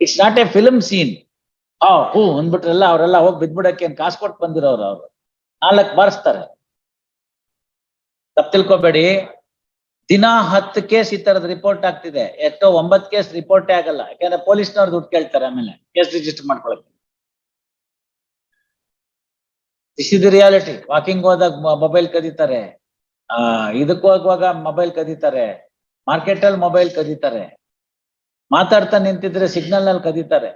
It's not a film scene ಆ, ಹೂ, ಅಂದ್ಬಿಟ್ರಲ್ಲ ಅವರೆಲ್ಲ ಹೋಗಿ ಬಿದ್ಬಿಡಕ್ಕೆ ಏನ್ ಕಾಸು ಕೊಟ್ಟು ಬಂದಿರೋರು ಅವರು. ನಾಲ್ಕು ಬಾರಿಸ್ತಾರೆ. ತಪ್ಪು ತಿಳ್ಕೊಬೇಡಿ. ದಿನ ಹತ್ತು ಕೇಸ್ ಈ ತರದ ರಿಪೋರ್ಟ್ ಆಗ್ತಿದೆ. ಎಷ್ಟೋ ಒಂಬತ್ ಕೇಸ್ ರಿಪೋರ್ಟೇ ಆಗಲ್ಲ. ಯಾಕಂದ್ರೆ ಪೊಲೀಸ್ನವ್ರು ದುಡ್ಡು ಕೇಳ್ತಾರೆ ಆಮೇಲೆ. ಕೇಸ್ ರಿಜಿಸ್ಟರ್ ಮಾಡ್ಕೊಳಕ್ಕೆ. This is the reality walking ಹೋದಾಗ ಮೊಬೈಲ್ ಕದೀತಾರೆ. ಆ ಇದಕ್ಕೆ ಹೋಗುವಾಗ ಮೊಬೈಲ್ ಕದೀತಾರೆ. ಮಾರ್ಕೆಟ್ ಅಲ್ಲಿ ಮೊಬೈಲ್ ಕದೀತಾರೆ. ಮಾತಾಡ್ತಾ ನಿಂತಿದ್ರೆ ಸಿಗ್ನಲ್ನಲ್ಲಿ ಕದೀತಾರೆ.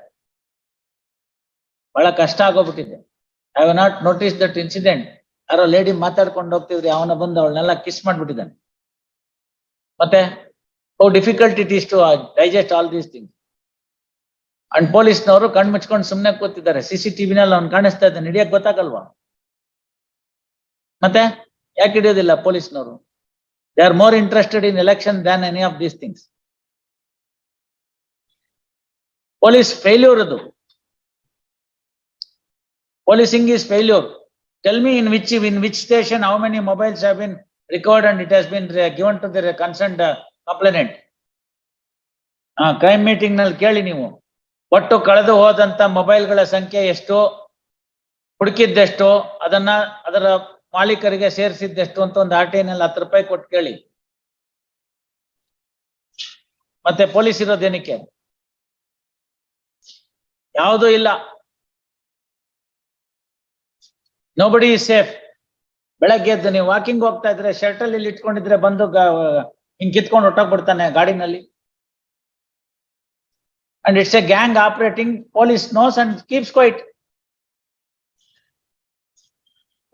ಬಹಳ ಕಷ್ಟ ಆಗೋಗ್ಬಿಟ್ಟಿದೆ. I have not notice that incident ಯಾರೋ ಲೇಡಿ ಮಾತಾಡ್ಕೊಂಡು ಹೋಗ್ತಿದ್ರೆ ಅವನ ಬಂದು ಅವಳನ್ನೆಲ್ಲ ಕಿಸ್ ಮಾಡ್ಬಿಟ್ಟಿದ್ದಾನೆ. ಮತ್ತೆ how difficult it is to digest all these things and ಪೊಲೀಸ್ನವರು ಕಣ್ ಮುಚ್ಕೊಂಡು ಸುಮ್ನೆ ಕೂತಿದ್ದಾರೆ. ಸಿ ಸಿ ಟಿವಿನಲ್ಲಿ ಅವ್ನು ಕಾಣಿಸ್ತಾ ಇದ್ದಾನೆ. ಹಿಡಿಯಕ್ ಗೊತ್ತಾಗಲ್ವಾ? ಮತ್ತೆ, ಯಾಕೆ ಹಿಡಿಯೋದಿಲ್ಲ ಪೊಲೀಸ್ನವರು they are more interested in election than any of these things police failure ಅದು. Policing is failure tell me in which in which station how many mobiles have record and it has been given to the concern complainant crime ಮೀಟಿಂಗ್ನಲ್ಲಿ ಕೇಳಿ ನೀವು. ಒಟ್ಟು ಕಳೆದು ಹೋದಂತ ಮೊಬೈಲ್ಗಳ ಸಂಖ್ಯೆ ಎಷ್ಟು? ಹುಡುಕಿದ್ದೆಷ್ಟು? ಅದನ್ನ ಅದರ ಮಾಲೀಕರಿಗೆ ಸೇರಿಸಿದ್ದೆಷ್ಟು ಅಂತ ಒಂದು ಆರ್ ಟಿ ಹತ್ತು ರೂಪಾಯಿ ಕೊಟ್ಟು ಕೇಳಿ. ಮತ್ತೆ ಪೊಲೀಸ್ ಇರೋದೇನಕ್ಕೆ ಯಾವುದೂ ಇಲ್ಲ. ನೋಬಡಿ ಸೇಫ್ ಬೆಳಗ್ಗೆ ಎದ್ದು ನೀವು ವಾಕಿಂಗ್ ಹೋಗ್ತಾ ಇದ್ರೆ ಶರ್ಟ್ ಅಲ್ಲಿ ಇಟ್ಕೊಂಡಿದ್ರೆ ಬಂದು ಹಿಂಗೆ ಹಿಂಗ್ ಕಿತ್ಕೊಂಡು ಹೊಟ್ಟೋಗ್ಬಿಡ್ತಾನೆ ಗಾಡಿನಲ್ಲಿ. And it's a gang operating police knows and keeps quiet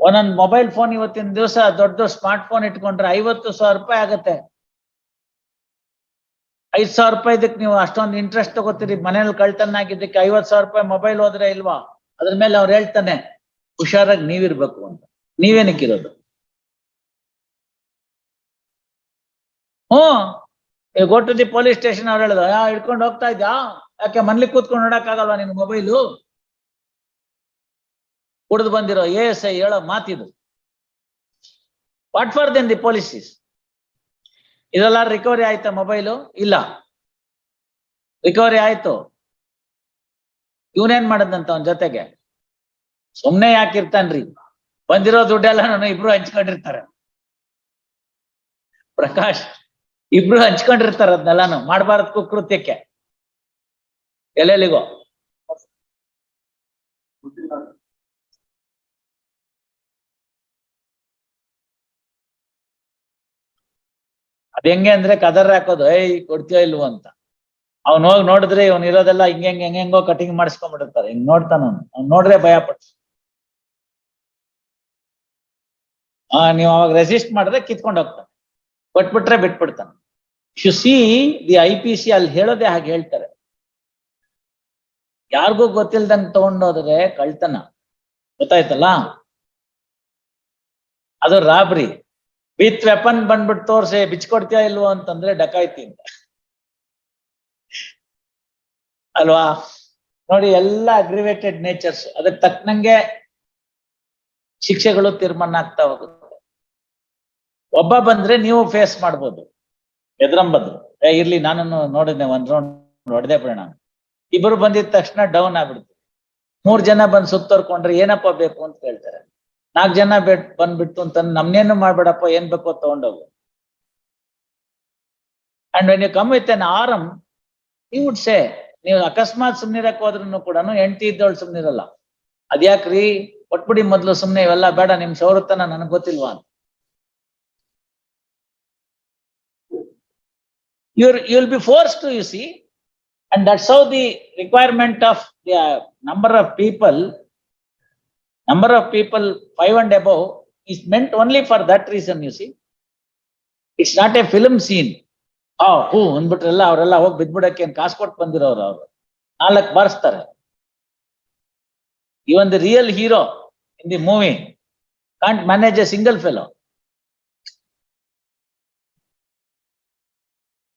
ಒಂದೊಂದು ಮೊಬೈಲ್ ಫೋನ್ ಇವತ್ತಿನ ದಿವಸ ದೊಡ್ಡ ಸ್ಮಾರ್ಟ್ ಫೋನ್ ಇಟ್ಕೊಂಡ್ರೆ ಐವತ್ತು ಸಾವಿರ ರೂಪಾಯಿ ಆಗತ್ತೆ. ಐದ್ ಸಾವಿರ ರೂಪಾಯಿ ಇದಕ್ಕೆ ನೀವು ಅಷ್ಟೊಂದು ಇಂಟ್ರೆಸ್ಟ್ ತಗೋತೀರಿ. ಮನೇಲಿ ಕಳ್ತನ ಆಗಿದ್ದಕ್ಕೆ ಐವತ್ ಸಾವಿರ ರೂಪಾಯಿ ಮೊಬೈಲ್ ಹೋದ್ರೆ ಇಲ್ವಾ? ಅದ್ರ ಮೇಲೆ ಅವ್ರು ಹೇಳ್ತಾನೆ, ಹುಷಾರಾಗಿ ನೀವಿರ್ಬೇಕು ಅಂತ. ನೀವೇನಕ್ಕಿರೋದು ಹ್ಮ್ go to the police station ಅವ್ರು ಹೇಳೋದು ಹಿಡ್ಕೊಂಡು ಹೋಗ್ತಾ ಇದ್ಯಾ? ಯಾಕೆ ಮನ್ಲಿ ಕೂತ್ಕೊಂಡು ನೋಡಕ್ಕಾಗಲ್ವಾ ನಿನ್ ಮೊಬೈಲು ಕುಡ್ದು ಬಂದಿರೋ ಎ ಎಸ್ ಐ ಹೇಳೋ ಮಾತಿದು. What for then the police is ಇದೆಲ್ಲ ರಿಕವರಿ ಆಯ್ತಾ ಮೊಬೈಲು ಇಲ್ಲ. ರಿಕವರಿ ಆಯ್ತು. ಇವನೇನ್ ಮಾಡದಂತ ಅವನ ಜೊತೆಗೆ? ಸುಮ್ನೆ ಯಾಕಿರ್ತಾನ್ರಿ ಬಂದಿರೋ ದುಡ್ಡೆಲ್ಲ ನಾನು ಇಬ್ರು ಹಂಚ್ಕೊಂಡಿರ್ತಾರೆ. ಪ್ರಕಾಶ್, ಇಬ್ರು ಹಂಚ್ಕೊಂಡಿರ್ತಾರ ಅದನ್ನೆಲ್ಲಾನು ಮಾಡಬಾರದ್ ಕುಕೃತ್ಯಕ್ಕೆ ಎಲ್ಲೆಲ್ಲಿಗೋ. ಅದ್ ಹೆಂಗೆ ಅಂದ್ರೆ ಕದರ್ ಹಾಕೋದು, ಏಯ್, ಕೊಡ್ತೀಯೋ ಇಲ್ವೋ ಅಂತ. ಅವ್ನ್ ಹೋಗಿ ನೋಡಿದ್ರೆ ಇವ್ನ ಇರೋದೆಲ್ಲ ಹಿಂಗ ಹೆಂಗ್ ಹೆಂಗೋ ಕಟಿಂಗ್ ಮಾಡಿಸ್ಕೊಂಡ್ಬಿಟ್ಟಿರ್ತಾರೆ. ಹಿಂಗ್ ನೋಡ್ತಾನ ಅವ್ನು. ನೋಡ್ರೆ ಭಯ ಪಟ್ಟು ಆ, ನೀವ್ ಅವಾಗ ರೆಸಿಸ್ಟ್ ಮಾಡಿದ್ರೆ ಕಿತ್ಕೊಂಡು ಹೋಗ್ತಾನೆ. ಕೊಟ್ಬಿಟ್ರೆ ಬಿಟ್ಬಿಡ್ತಾನೆ. You see the I P C ಅಲ್ಲಿ ಹೇಳೋದೇ ಹಾಗೆ ಹೇಳ್ತಾರೆ. ಯಾರಿಗೂ ಗೊತ್ತಿಲ್ದಂಗ್ ತಗೊಂಡೋದ್ರೆ ಕಳ್ತನ. ಗೊತ್ತಾಯ್ತಲ್ಲ? ಅದು ರಾಬ್ರಿ ವಿತ್ ವೆಪನ್ ಬಂದ್ಬಿಟ್ಟು ತೋರ್ಸಿ ಬಿಚ್ಕೊಡ್ತೀಯಾ ಇಲ್ವೋ ಅಂತಂದ್ರೆ ಡಕಾಯ್ತಿ ಅಂತ. ಅಲ್ವಾ? ನೋಡಿ, ಎಲ್ಲ ಅಗ್ರಿವೇಟೆಡ್ ನೇಚರ್ಸ್ ಅದಕ್ಕೆ ತಕ್ಕನಂಗೆ ಶಿಕ್ಷೆಗಳು ತೀರ್ಮಾನ ಆಗ್ತಾ ಹೋಗುತ್ತೆ. ಒಬ್ಬ ಬಂದ್ರೆ ನೀವು ಫೇಸ್ ಮಾಡ್ಬೋದು. ಎದ್ರಂಬದ್ರು ಏ, ಇರ್ಲಿ ನಾನು ನೋಡಿದ್ನೆ, ಒಂದ್ ರೌಂಡ್ ಹೊಡೆದೇ ಬಿಡೋಣ ಇಬ್ರು ಬಂದಿದ ತಕ್ಷಣ ಡೌನ್ ಆಗ್ಬಿಡ್ತೀವಿ ಮೂರ್ ಜನ ಬಂದ್ ಸುತ್ತೋರ್ಕೊಂಡ್ರೆ ಏನಪ್ಪ ಬೇಕು ಅಂತ ಕೇಳ್ತಾರೆ. ನಾಲ್ಕ್ ಜನ ಬೆಟ್, ಬಂದ್ಬಿಟ್ಟು ಅಂತ ನಮ್ನೇನು ಮಾಡ್ಬೇಡಪ್ಪ, ಏನ್ ಬೇಕೋ ತಗೊಂಡೋಗು. And when you come with an arm he would ಸೇ ನೀವು ಅಕಸ್ಮಾತ್ ಸುಮ್ನಿರಕ್ ಹೋದ್ರು ಕೂಡ ಹೆಂಡತಿ ಇದ್ದವಳು ಸುಮ್ನಿರಲ್ಲ. ಅದ್ಯಾಕ್ರಿ? ಒಟ್ಬಿಡಿ ಮೊದ್ಲು ಸುಮ್ನೆ, ಇವೆಲ್ಲ ಬೇಡ, ನಿಮ್ ಸೌರತನ ನನಗ್ ಗೊತ್ತಿಲ್ವಾ ಅಂತ. You're, you'll be forced to, you see. And that's how the requirement of the number of people number of people, five and above, is meant only for that reason, you see. It's not a film scene. ಆ, ಹೂ, ಅಂದ್ಬಿಟ್ರೆಲ್ಲ ಅವರೆಲ್ಲ ಹೋಗಿ ಬಿದ್ಬಿಡಕ್ಕೆ ಏನ್ ಕಾಸು ಕೊಟ್ಟು ಬಂದಿರೋರು ಅವ್ರು. ನಾಲ್ಕು ಬಾರಿಸ್ತಾರೆ. Even the real hero in the movie can't manage a single fellow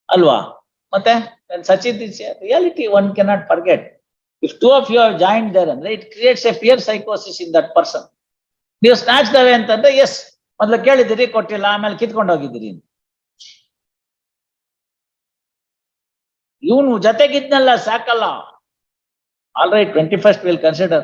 ಅಲ್ವಾ? ಮತ್ತೆ such in reality one cannot forget if two of you have joint there ಅಂದ್ರೆ ಇಟ್ ಕ್ರಿಯೇಟ್ಸ್ ಎ ಫಿಯರ್ ಸೈಕೋಸಿಸ್ ಇನ್ ದಟ್ ಪರ್ಸನ್ ನೀವು snatch ದವೆ ಅಂತಂದ್ರೆ ಎಸ್ ಮೊದ್ಲು ಕೇಳಿದಿರಿ ಕೊಟ್ಟಿಲ್ಲ ಆಮೇಲೆ ಕಿತ್ಕೊಂಡು ಹೋಗಿದ್ದೀರಿ ಇವನು ಜೊತೆಗಿದ್ನಲ್ಲ ಸಾಕಲ್ಲ. All right, twenty-first we'll consider.